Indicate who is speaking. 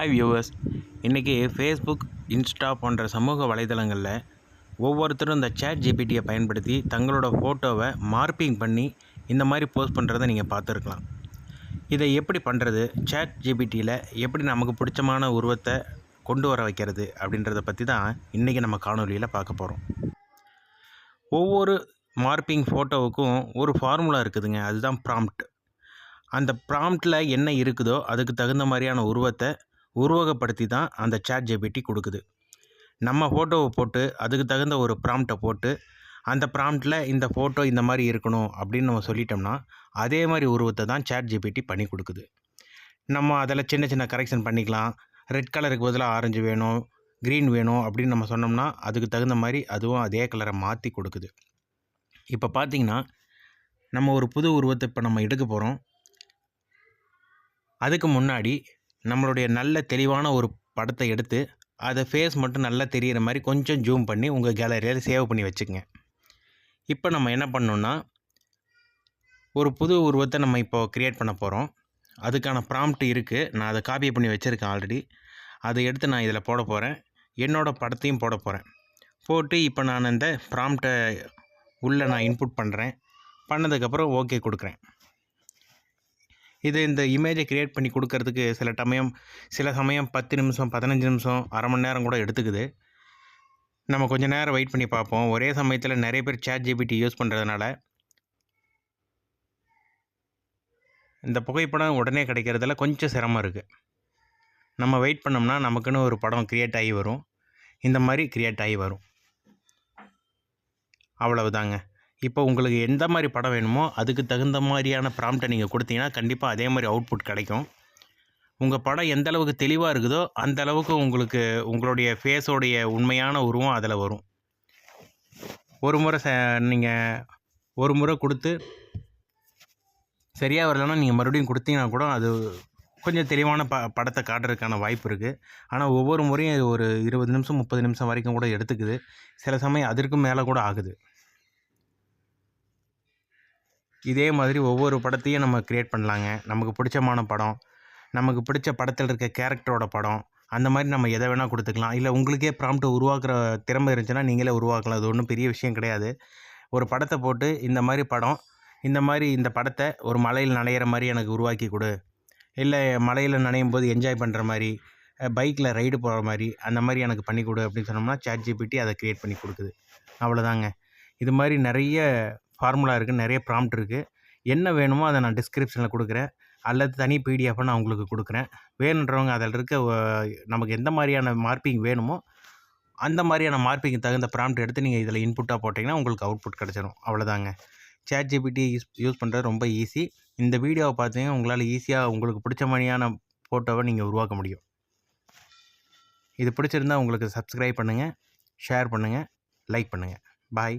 Speaker 1: Hi viewers இன்றைக்கி Facebook Insta போன்ற சமூக வலைதளங்களில் ஒவ்வொருத்தரும் இந்த சேட் ஜிபிடியை பயன்படுத்தி தங்களோட ஃபோட்டோவை மார்பிங் பண்ணி இந்த மாதிரி போஸ்ட் பண்ணுறதை நீங்கள் பார்த்துருக்கலாம். இதை எப்படி பண்ணுறது சேட் ஜிபிடியில் எப்படி நமக்கு பிடிச்சமான உருவத்தை கொண்டு வர வைக்கிறது? அப்படின்றத பற்றி தான் இன்றைக்கி நம்ம காணொலியில் பார்க்க போகிறோம் ஒவ்வொரு மார்பிங் ஃபோட்டோவுக்கும் ஒரு ஃபார்முலா இருக்குதுங்க. அதுதான் ப்ராம்ப்ட் அந்த ப்ராம்ப்டில் என்ன இருக்குதோ அதுக்கு தகுந்த மாதிரியான உருவத்தை உருவகப்படுத்தி தான் அந்த சேட் ஜிபிடி கொடுக்குது. நம்ம ஃபோட்டோவை போட்டு அதுக்கு தகுந்த ஒரு ப்ராம்ப்டை போட்டு அந்த ப்ராம்ப்டில் இந்த ஃபோட்டோ இந்த மாதிரி இருக்கணும் அப்படின்னு நம்ம சொல்லிட்டோம்னா அதே மாதிரி உருவத்தை தான் சேட் ஜிபிடி பண்ணி கொடுக்குது. நம்ம அதில் சின்ன சின்ன கரெக்ஷன் பண்ணிக்கலாம். ரெட் கலருக்கு பதிலாக ஆரஞ்சு வேணும் க்ரீன் வேணும் அப்படின்னு நம்ம சொன்னோம்னா அதுக்கு தகுந்த மாதிரி அதுவும் அதே கலரை மாற்றி கொடுக்குது. இப்போ பார்த்தீங்கன்னா நம்ம ஒரு புது உருவத்தை இப்போ நம்ம எடுக்க போகிறோம் அதுக்கு முன்னாடி நம்மளுடைய நல்ல தெளிவான ஒரு படத்தை எடுத்து அதை ஃபேஸ் மட்டும் நல்லா தெரிகிற மாதிரி கொஞ்சம் ஜூம் பண்ணி உங்கள் கேலரியில் சேவ் பண்ணி வச்சுக்கங்க. இப்போ நம்ம என்ன பண்ணோன்னா ஒரு புது உருவத்தை நம்ம இப்போ க்ரியேட் பண்ண போகிறோம் அதுக்கான ப்ராம்ப்ட் இருக்குது நான் அதை காப்பி பண்ணி வச்சுருக்கேன் ஆல்ரெடி அதை எடுத்து நான் இதில் போட போகிறேன் என்னோடய படத்தையும் போட போகிறேன் போட்டு இப்போ நான் இந்த ப்ராம்ப்டை உள்ளே நான் இன்புட் பண்ணுறேன் பண்ணதுக்கப்புறம் ஓகே கொடுக்குறேன். இது இந்த இமேஜை க்ரியேட் பண்ணி கொடுக்கறதுக்கு சில சமயம் சில சமயம் பத்து நிமிஷம் பதினஞ்சு நிமிஷம் அரை மணி நேரம் கூட எடுத்துக்குது. நம்ம கொஞ்சம் நேரம் வெயிட் பண்ணி பார்ப்போம். ஒரே சமயத்தில் நிறைய பேர் சேட் ஜிபிடி யூஸ் பண்ணுறதுனால இந்த புகைப்படம் உடனே கிடைக்கிறதுல கொஞ்சம் சிரமம் இருக்குது நம்ம வெயிட் பண்ணோம்னா நமக்குன்னு ஒரு படம் க்ரியேட் ஆகி வரும். இந்த மாதிரி க்ரியேட் ஆகி வரும். அவ்வளவுதாங்க. இப்போ உங்களுக்கு எந்த மாதிரி படம் வேணுமோ அதுக்கு தகுந்த மாதிரியான ப்ராம்ப்டை நீங்கள் கொடுத்தீங்கன்னா கண்டிப்பாக அதே மாதிரி அவுட்புட் கிடைக்கும். உங்கள் படம் எந்த அளவுக்கு தெளிவாக இருக்குதோ அந்த அளவுக்கு உங்களுக்கு உங்களுடைய ஃபேஸோடைய உண்மையான உருவம் அதில் வரும். ஒரு முறை ச நீங்கள் ஒரு முறை கொடுத்து சரியாக வரலன்னா நீங்கள் மறுபடியும் கொடுத்தீங்கன்னா கூட அது கொஞ்சம் தெளிவான ப படத்தை காட்டுறதுக்கான வாய்ப்பு இருக்குது ஆனால் ஒவ்வொரு முறையும் ஒரு இருபது நிமிஷம் முப்பது நிமிஷம் வரைக்கும் கூட எடுத்துக்குது. சில சமயம் அதற்கும் மேலே கூட ஆகுது. இதே மாதிரி ஒவ்வொரு படத்தையும் நம்ம க்ரியேட் பண்ணலாங்க. நமக்கு பிடிச்சமான படம் நமக்கு பிடிச்ச படத்தில் இருக்க கேரக்டரோட படம் அந்த மாதிரி நம்ம எதை வேணால் கொடுத்துக்கலாம். இல்லை உங்களுக்கே ப்ராம்ப்ட் உருவாக்குற திறமை இருந்துச்சுன்னா நீங்களே உருவாக்கலாம். அது ஒன்றும் பெரிய விஷயம் கிடையாது. ஒரு படத்தை போட்டு இந்த மாதிரி படம் இந்த மாதிரி இந்த படத்தை ஒரு மலையில் நனையிற மாதிரி எனக்கு உருவாக்கி கொடு. இல்லை மலையில் நனையும் போது என்ஜாய் பண்ணுற மாதிரி பைக்கில் ரைடு போகிற மாதிரி அந்த மாதிரி எனக்கு பண்ணி கொடு அப்படின்னு சொன்னோம்னா சேட் ஜிபிடி அதை க்ரியேட் பண்ணி கொடுக்குது. அவ்வளோதாங்க இது மாதிரி நிறைய ஃபார்முலா இருக்குது நிறைய ப்ராம்ப்ட் இருக்குது என்ன வேணுமோ அதை நான் டிஸ்கிரிப்ஷனில் கொடுக்குறேன். அல்லது தனி பிடிஎஃபாக நான் உங்களுக்கு கொடுக்குறேன். வேணுன்றவங்க அதில் இருக்க நமக்கு எந்த மாதிரியான மார்க்கிங் வேணுமோ அந்த மாதிரியான மார்க்கிங் தகுந்த ப்ராம்ப்ட் எடுத்து நீங்கள் இதில் இன்புட்டாக போட்டிங்கன்னா உங்களுக்கு அவுட்புட் கிடச்சிரும். அவ்வளோதாங்க. சேட் ஜிபிடி யூஸ் யூஸ் பண்ணுறது ரொம்ப ஈஸி இந்த வீடியோவை பார்த்தீங்கன்னா உங்களால் ஈஸியாக உங்களுக்கு பிடிச்ச மாதிரியான ஃபோட்டோவை நீங்கள் உருவாக்க முடியும். இது பிடிச்சிருந்தால் உங்களுக்கு சப்ஸ்கிரைப் பண்ணுங்கள் ஷேர் பண்ணுங்கள் லைக் பண்ணுங்கள் பாய்